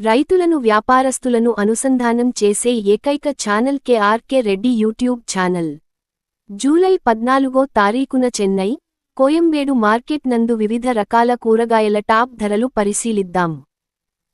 రైతులను వ్యాపారస్తులను అనుసంధానం చేసే ఏకైక channel KRK Reddy YouTube channel. July పద్నాలుగో తారీఖున చెన్నై కోయంబేడు మార్కెట్ నందు వివిధ రకాల కూరగాయల టాప్ ధరలు పరిశీలిద్దాం.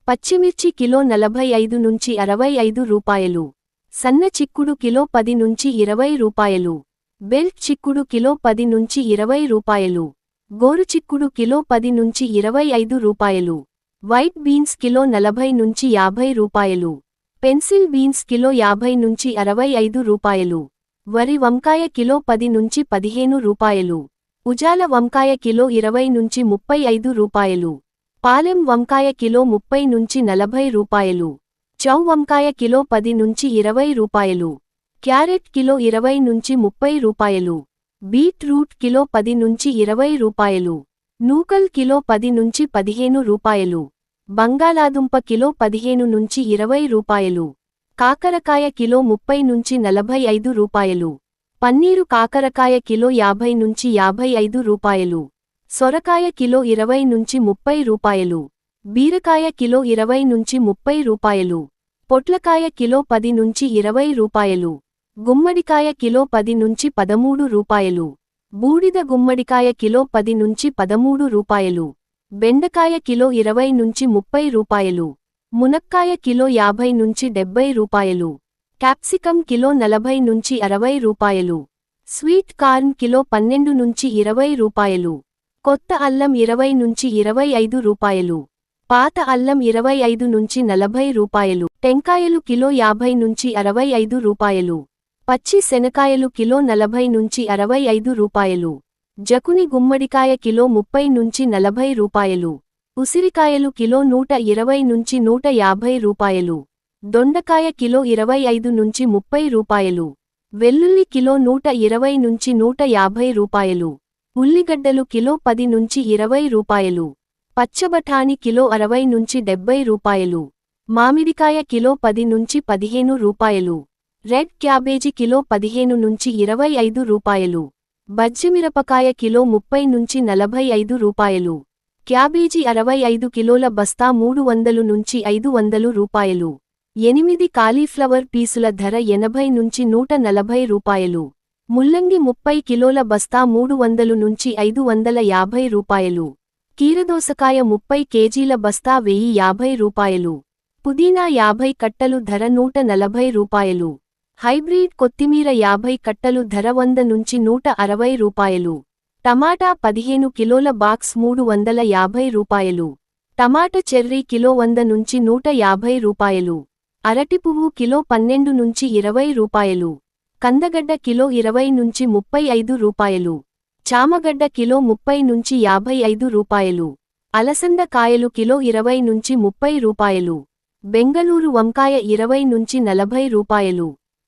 పచ్చిమిర్చి కిలో నలభై ఐదు నుంచి అరవై ఐదు రూపాయలు. సన్న చిక్కుడు కిలో పది నుంచి ఇరవై రూపాయలు. బెల్ట్ చిక్కుడు కిలో పది నుంచి ఇరవై రూపాయలు. గోరు చిక్కుడు కిలో పది నుంచి ఇరవై ఐదు రూపాయలు. వైట్ బీన్స్ కిలో నలభై నుంచి యాభై రూపాయలు. పెన్సిల్ బీన్స్ కిలో యాభై నుంచి అరవై ఐదు రూపాయలు. వరి వంకాయ కిలో పది నుంచి పదిహేను రూపాయలు. ఉజాల వంకాయ కిలో ఇరవై నుంచి ముప్పై ఐదు రూపాయలు. పాలెం వంకాయ కిలో ముప్పై నుంచి నలభై రూపాయలు. చౌ వంకాయ కిలో పది నుంచి ఇరవై రూపాయలు. క్యారెట్ కిలో ఇరవై నుంచి ముప్పై రూపాయలు. బీట్రూట్ కిలో పది నుంచి ఇరవై రూపాయలు. నూకల్ కిలో పది నుంచి పదిహేను రూపాయలు. బంగాళాదుంప కిలో పదిహేను నుంచి ఇరవై రూపాయలు. కాకరకాయ కిలో ముప్పై నుంచి నలభై ఐదు రూపాయలు. పన్నీరు కాకరకాయ కిలో యాభై నుంచి యాభై ఐదు రూపాయలు. సొరకాయ కిలో ఇరవై నుంచి ముప్పై రూపాయలు. బీరకాయ కిలో ఇరవై నుంచి ముప్పై రూపాయలు. పొట్లకాయ కిలో పది నుంచి ఇరవై రూపాయలు. గుమ్మడికాయ కిలో పది నుంచి పదమూడు రూపాయలు. బూడిద గుమ్మడికాయ కిలో పది నుంచి పదమూడు రూపాయలు. బెండకాయ కిలో ఇరవై నుంచి ముప్పై రూపాయలు. మునక్కాయ కిలో యాభై నుంచి డెబ్బై రూపాయలు. క్యాప్సికం కిలో నలభై నుంచి అరవై రూపాయలు. స్వీట్ కార్న్ కిలో పన్నెండు నుంచి ఇరవై రూపాయలు. కొత్త అల్లం ఇరవై నుంచి ఇరవై ఐదు రూపాయలు. పాత అల్లం ఇరవై ఐదు నుంచి నలభై రూపాయలు. టెంకాయలు కిలో యాభై నుంచి అరవై ఐదు రూపాయలు. పచ్చి శనకాయలు కిలో నలభై నుంచి అరవై ఐదు రూపాయలు. జకుని గుమ్మడికాయ కిలో ముప్పై నుంచి నలభై రూపాయలు. ఉసిరికాయలు కిలో నూట ఇరవై నుంచి నూట యాభై రూపాయలు. దొండకాయ కిలో ఇరవై ఐదు నుంచి ముప్పై రూపాయలు. వెల్లుల్లి కిలో నూట ఇరవై నుంచి నూట యాభై రూపాయలు. ఉల్లిగడ్డలు కిలో పది నుంచి ఇరవై రూపాయలు. పచ్చబఠాని కిలో అరవై నుంచి డెబ్బై రూపాయలు. మామిడికాయ కిలో పది నుంచి పదిహేను రూపాయలు. రెడ్ క్యాబేజీ కిలో పదిహేను నుంచి ఇరవై ఐదు రూపాయలు. బజ్జిమిరపకాయ కిలో ముప్పై నుంచి నలభై ఐదు రూపాయలు. క్యాబేజీ అరవై ఐదు కిలోల బస్తా మూడు వందలు నుంచి ఐదు వందలు రూపాయలు. ఎనిమిది కాలీఫ్లవర్ పీసుల ధర ఎనభై నుంచి నూట నలభై రూపాయలు. ముల్లంగి ముప్పై కిలోల బస్తా మూడు వందలు నుంచి ఐదు వందల యాభై రూపాయలు. కీరదోసకాయ ముప్పై కేజీల బస్తా వెయ్యి యాభై రూపాయలు. పుదీనా యాభై కట్టలు ధర నూట నలభై రూపాయలు. హైబ్రిడ్ కొత్తిమీర యాభై కట్టలు ధర వంద నుంచి నూట అరవై రూపాయలు. టమాటా పదిహేను కిలోల బాక్స్ మూడు వందల యాభై రూపాయలు. టమాట చెర్రీ కిలో వంద నుంచి నూట యాభై రూపాయలు. అరటి పువ్వు కిలో పన్నెండు నుంచి ఇరవై రూపాయలు. కందగడ్డ కిలో ఇరవై నుంచి ముప్పై ఐదు రూపాయలు. చామగడ్డ కిలో ముప్పై నుంచి యాభై ఐదు రూపాయలు. అలసంద కాయలు కిలో ఇరవై నుంచి ముప్పై రూపాయలు. బెంగళూరు వంకాయ ఇరవై నుంచి నలభై రూపాయలు.